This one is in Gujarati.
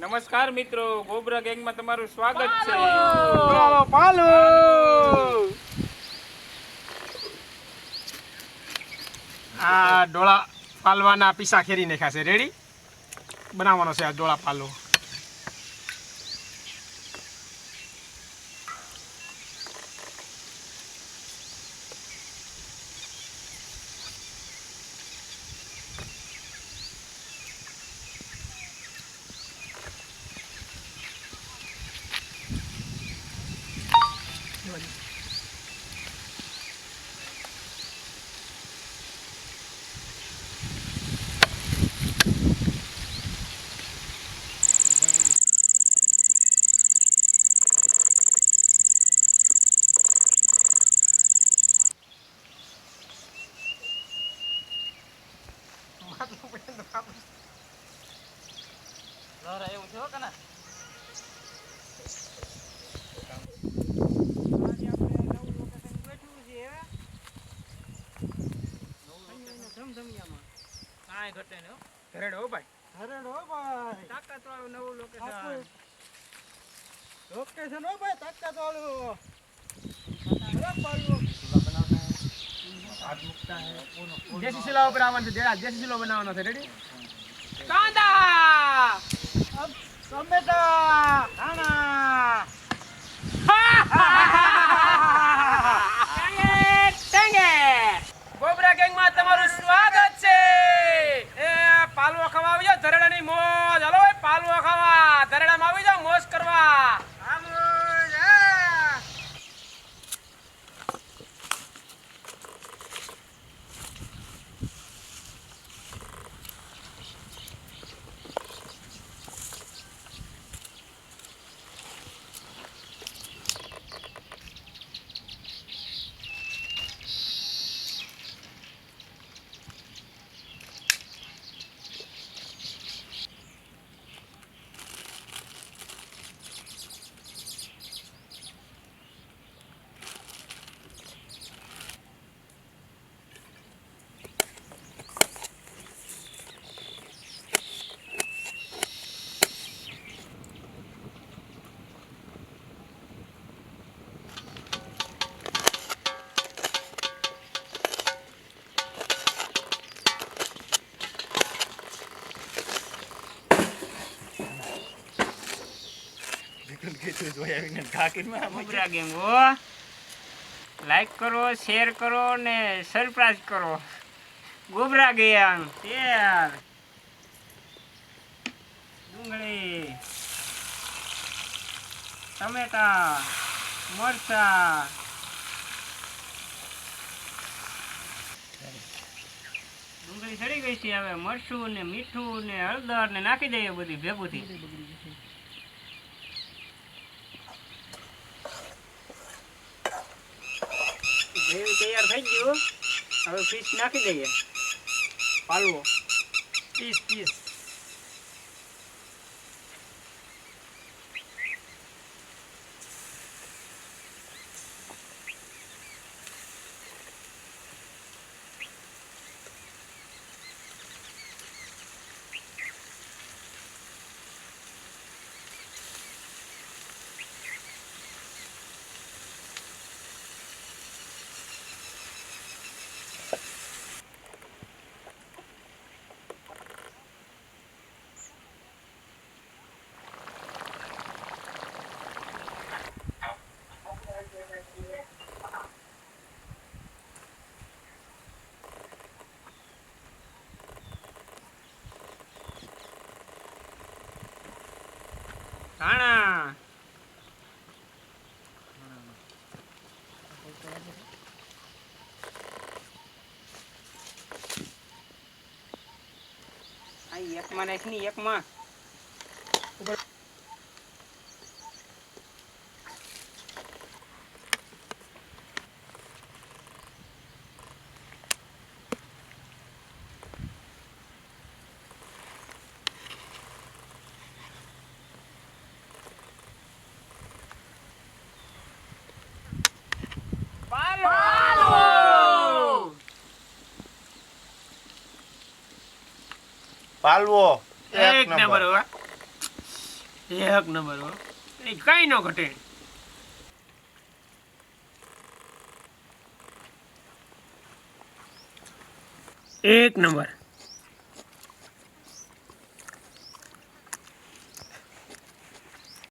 નમસ્કાર મિત્રો ગોબરા ગેંગમાં તમારું સ્વાગત છે. પાલો! પાલો! આ ડોળા પાલવાના પીસા ખેરી નાખ્યા છે. રેડી બનાવવાનો છે આ ડોળા પાલો. કાંઈ ઘટે નહીં હો. હો ભાઈ હરેડો ભાઈ તાકાત વાળું નવું લોકેશન લોકેશન હો ભાઈ તાકાત વાળું દેશી સિલાઓ પર આવવાનું છે જેડા દેશી સિલો બનાવવાનો છે રેડી કાંદા ટમેટા ધાણા ટેંગે, ટેંગે. ગોબરા ગેંગમાં તમારું સ્વાગત છે એ પાલવો ખાવા આવી જાઓ ધરેડાની મોજ હાલો ભાઈ પાલવો ખાવા ધરેડામાં આવી જાઓ મોજ કરવા લાઈક કરો શેર કરો ને સરપ્રાઈઝ કરો. ગોબરા ગયા તેલ ડુંગળી. ટમેટા, મરચા. ડુંગળી સડી ગઈ છે હવે, મરચું ને મીઠું ને હળદર ને નાખી દઈએ બધી ભેગું થી થઈ ગયું. હવે ફિશ નાખી દઈએ. પાલવો પીસ પીસ ધાણા એકમાં નાખી એકમાં પાલવો. એક નંબર. હો. એક નંબર હો. એ કઈ ન ઘટે. એક નંબર.